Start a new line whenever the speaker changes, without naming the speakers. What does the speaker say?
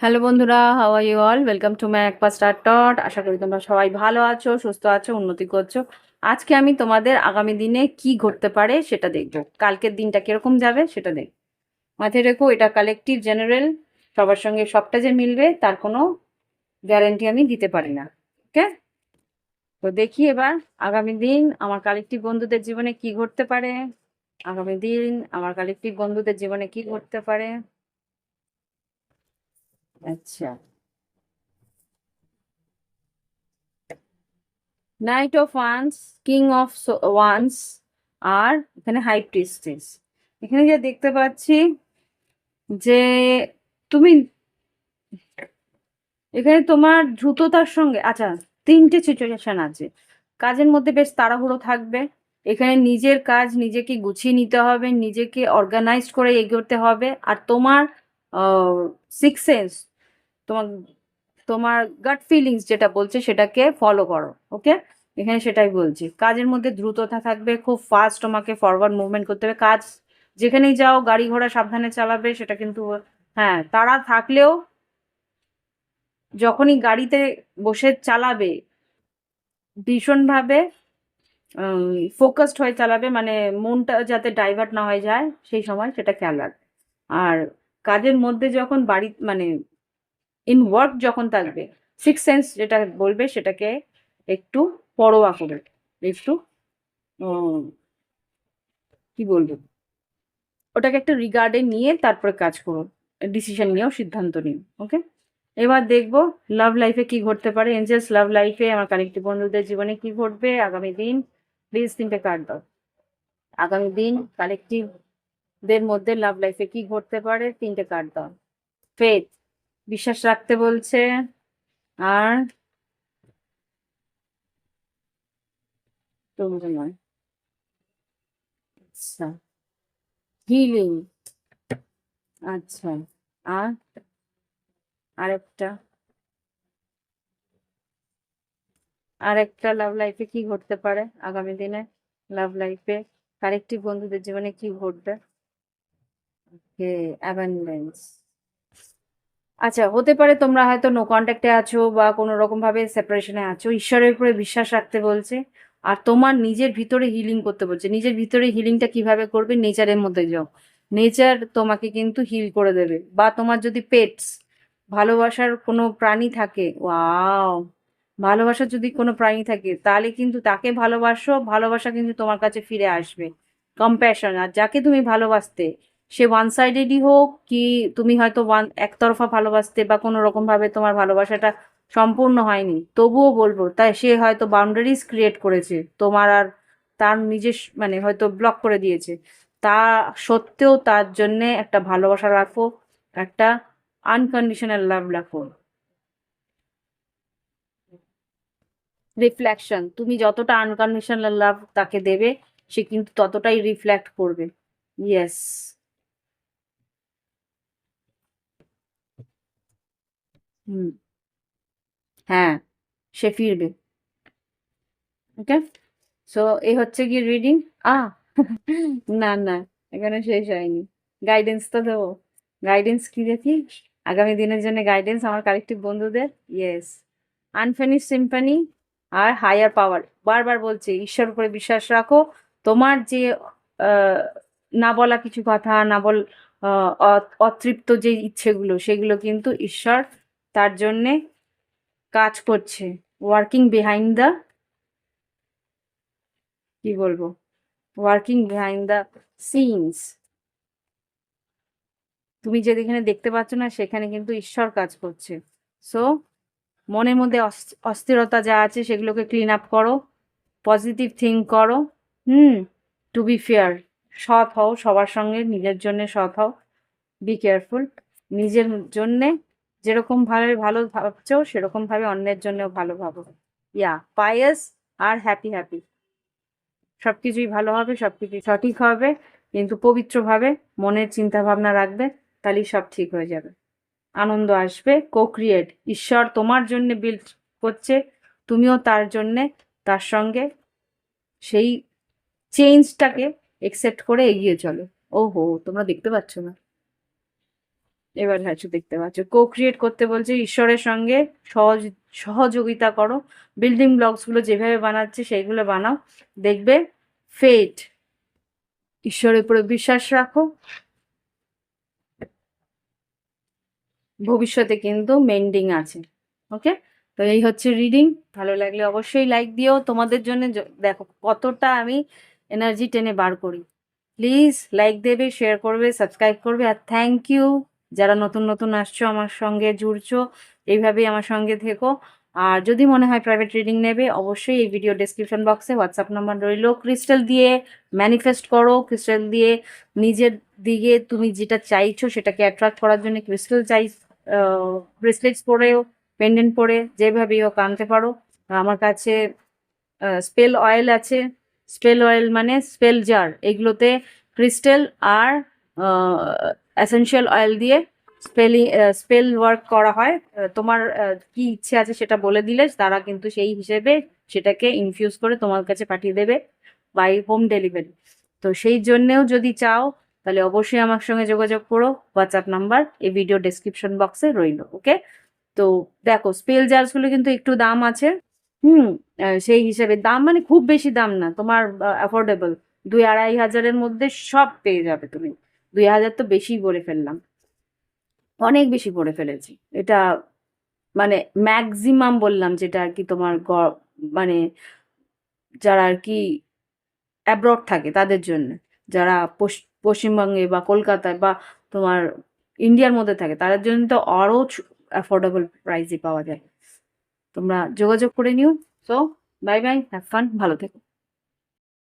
Hello বন্ধুরা how are you all welcome to my একপা star টট আশা করি তোমরা সবাই ভালো আছো, সুস্থ আছো, উন্নতি করছ। আজকে আমি তোমাদের আগামী দিনে কি ঘটতে পারে সেটা দেখব। কালকের দিনটা কীরকম যাবে সেটা দেখ। মাথায় রেখো, এটা কালেকটিভ জেনারেল সবার সঙ্গে সবটা যে মিলবে তার কোনো গ্যারেন্টি আমি দিতে পারি না ওকে তো দেখি এবার আগামী দিন আমার কালেকটিভ বন্ধুদের জীবনে কি ঘটতে পারে। আগামী দিন আমার কালেকটিভ বন্ধুদের জীবনে কি ঘটতে পারে। আচ্ছা। Knight of wands king of wands আর এখানে হাই প্রিস্টেস এখানে যে দেখতে পাচ্ছি যে তুমি এখানে তোমার দ্রুততার সঙ্গে আচ্ছা তিনটে সিচুয়েশন আছে। কাজের মধ্যে বেশ তাড়াহুড়ো থাকবে। এখানে নিজের কাজ নিজেকে গুছিয়ে নিতে হবে, নিজেকে অর্গানাইজ করে এগোতে হবে। আর তোমার সিক্স সেন্স তোমার তোমার গাট ফিলিংস যেটা বলছে সেটাকে ফলো করো ওকে এখানে সেটাই বলছি। কাজের মধ্যে দ্রুততা থাকবে, খুব ফাস্ট তোমাকে ফরওয়ার্ড মুভমেন্ট করতে হবে। কাজ যেখানেই যাও, গাড়ি ঘোড়া সাবধানে চালাবে, সেটা কিন্তু হ্যাঁ তারা থাকলেও যখনই গাড়িতে বসে চালাবে, ভীষণভাবে ফোকাসড হয়ে চালাবে মানে মনটা যাতে ডাইভার্ট না হয়ে যায়, সেই সময় সেটা খেয়াল রাখবে। আর কাজের মধ্যে যখন বাড়ি মানে ইন ওয়ার্ক যখন থাকবে সিক্স সেন্স যেটা বলবে সেটাকে একটু পরোয়া করে একটু কি বলব? ওটাকে একটু রিগার্ডে নিয়ে তারপরে কাজ করুন ডিসিশন নিয়েও সিদ্ধান্ত নিন ওকে এবার দেখব লাভ লাইফে কি ঘটতে পারে এঞ্জেলস লাভ লাইফে আমার কালেক্টিভ বন্ধুদের জীবনে কি ঘটবে, আগামী দিন প্লিজ তিনটে কার্ড দাও। আগামী দিন কালেক্টিভ দের মধ্যে লাভ লাইফে কি ঘটতে পারে, তিনটে কার্ড দাও। ফেথ বিশ্বাস রাখতে বলছে। আর নয়। আচ্ছা। হিলিং আচ্ছা। আর আরেকটা। আরেকটা লাভ লাইফে কি ঘটতে পারে আগামী দিনে? লাভ লাইফে কারেক্টিভ বন্ধুদের জীবনে কি ঘটবে? ওকে অ্যাবান্ডেন্স আচ্ছা হতে পারে তোমরা হয়তো নো কন্ট্যাক্টে আছো বা কোনো রকম ভাবে সেপারেশনে আছো। ঈশ্বরের উপরে বিশ্বাস রাখতে বলছে। আর তোমার নিজের ভিতরে হিলিং করতে বলছে। নিজের ভিতরে হিলিংটা কীভাবে করবে? নেচারের মধ্যে যাও। নেচার তোমাকে কিন্তু হিল করে দেবে। বা তোমার যদি পেটস ভালোবাসার কোনো প্রাণী থাকে ওয়াও ভালোবাসার যদি কোনো প্রাণী থাকে, তাহলে কিন্তু তাকে ভালোবাসো, ভালোবাসা কিন্তু তোমার কাছে ফিরে আসবে। কম্প্যাশন আর যাকে তুমি ভালোবাসতে সে ওয়ান সাইডেডই হোক কি তুমি হয়তো ওয়ান একতরফা ভালোবাসতে বা কোনো রকম ভাবে তোমার ভালোবাসাটা সম্পূর্ণ হয়নি, তবুও বলব, তাই সে হয়তো বাউন্ডারিজ ক্রিয়েট করেছে, তোমার আর তার নিজের মানে হয়তো ব্লক করে দিয়েছে, তা সত্ত্বেও তার জন্যে একটা ভালোবাসা রাখো, একটা আনকন্ডিশনাল লাভ রাখো। রিফ্লেকশন তুমি যতটা আনকন্ডিশনাল লাভ তাকে দেবে, সে কিন্তু ততটাই রিফ্লেক্ট করবে ইয়েস হুম। হ্যাঁ সে ফিরবে। ওকে? সো এই হচ্ছে কি রিডিং আ, না না, এখানে শেষ হয়নি। গাইডেন্স তো দেবো। গাইডেন্স কি দেখি? আগামী দিনের জন্য গাইডেন্স আমার কালেকটিভ বন্ধুদের? ইয়েস আনফিনিশ সিম্পানি আর হায়ার পাওয়ার বারবার বলছে, ঈশ্বর উপরে বিশ্বাস রাখো। তোমার যে না বলা কিছু কথা, না বল অতৃপ্ত যে ইচ্ছেগুলো, সেগুলো কিন্তু ঈশ্বর তার জন্যে কাজ করছে ওয়ার্কিং বিহাইন্ড দ্য কি বলব? ওয়ার্কিং বিহাইন্ড দ্য সিনস তুমি যেখানে দেখতে পাচ্ছ না, সেখানে কিন্তু ঈশ্বর কাজ করছে। সো মনের মধ্যে অস- অস্থিরতা যা আছে সেগুলোকে ক্লিন আপ করো পজিটিভ থিঙ্ক করো, হুম টু বি ফেয়ার সৎ হও, সবার সঙ্গে নিজের জন্য সৎ হও বি কেয়ারফুল নিজের জন্যে যেরকম ভাবে ভালো ভাবছ, সেরকম ভাবে অন্যের জন্যও ভালো ভাবো। ইয়া পায়াস আর হ্যাপি হ্যাপি সবকিছুই ভালো হবে সবকিছুই সঠিক হবে, কিন্তু পবিত্রভাবে মনের চিন্তা ভাবনা রাখবে, তাহলেই সব ঠিক হয়ে যাবে। আনন্দ আসবে কো ক্রিয়েট ঈশ্বর তোমার জন্য বিল্ড করছে, তুমিও তার জন্যে, তার সঙ্গে সেই চেঞ্জটাকে একসেপ্ট করে এগিয়ে চলো। ওহো, তোমরা দেখতে পাচ্ছ না। এবার হ্যাঁ দেখতে পাচ্ছ। কো ক্রিয়েট করতে বলছে, ঈশ্বরের সঙ্গে সহজ, সহযোগিতা করো। বিল্ডিং ব্লকসগুলো যেভাবে বানাচ্ছে, সেইগুলো বানাও। দেখবে ফেট ঈশ্বরের উপরে বিশ্বাস রাখো। ভবিষ্যতে কিন্তু মেন্ডিং আছে ওকে তো এই হচ্ছে রিডিং ভালো লাগলে অবশ্যই লাইক দিও। তোমাদের জন্য দেখো কতটা আমি এনার্জি টেনে বার করি। প্লিজ লাইক দেবে শেয়ার করবে সাবস্ক্রাইব করবে, আর থ্যাংক ইউ যারা নতুন নতুন আসছো, আমার সঙ্গে জুড়ছো, এইভাবেই আমার সঙ্গে থেকো। আর যদি মনে হয় প্রাইভেট রিডিং নেবে, অবশ্যই এই ভিডিও ডেসক্রিপশন বক্সে হোয়াটসঅ্যাপ নাম্বার রইল। ক্রিস্টাল দিয়ে ম্যানিফেস্ট করো। ক্রিস্টাল দিয়ে নিজের দিকে তুমি যেটা চাইছো সেটাকে অ্যাট্রাক্ট করার জন্য ক্রিস্টাল চাই ব্রেসলেটস পরেও পেন্ডেন্ট পরে, যেভাবেই হোক আনতে পারো। আমার কাছে স্পেল অয়েল আছে। স্পেল অয়েল মানে স্পেল জার এগুলোতে ক্রিস্টাল আর অ্যাসেনশিয়াল অয়েল দিয়ে স্পেলিং স্পেল ওয়ার্ক করা হয়। তোমার কি ইচ্ছে আছে সেটা বলে দিলে তারা কিন্তু সেই হিসেবে সেটাকে ইনফিউজ করে তোমার কাছে পাঠিয়ে দেবে বাই হোম ডেলিভারি তো সেই জন্যেও যদি চাও, তাহলে অবশ্যই আমার সঙ্গে যোগাযোগ করো। হোয়াটসঅ্যাপ নাম্বার এই ভিডিও ডেসক্রিপশন বক্সে রইল ওকে তো দেখো স্পেল জার্সগুলো কিন্তু একটু দাম আছে। হুম সেই হিসেবে দাম মানে খুব বেশি দাম না, তোমার অ্যাফোর্ডেবল দুই আড়াই হাজারের মধ্যে সব পেয়ে যাবে তুমি। দুই হাজার তো বেশি বলে ফেললাম। অনেক বেশি পড়ে ফেলেছি। এটা মানে ম্যাক্সিমাম বললাম যেটা আর কি তোমার মানে যারা আর কি অ্যাব্রড থাকে তাদের জন্য। যারা পশ্চিমবঙ্গে বা কলকাতায় বা তোমার ইন্ডিয়ার মধ্যে থাকে তাদের জন্য তো আরও অ্যাফোর্ডেবল প্রাইসে পাওয়া যায়। তোমরা যোগাযোগ করে নিও। So bye bye have fun ভালো থেকো।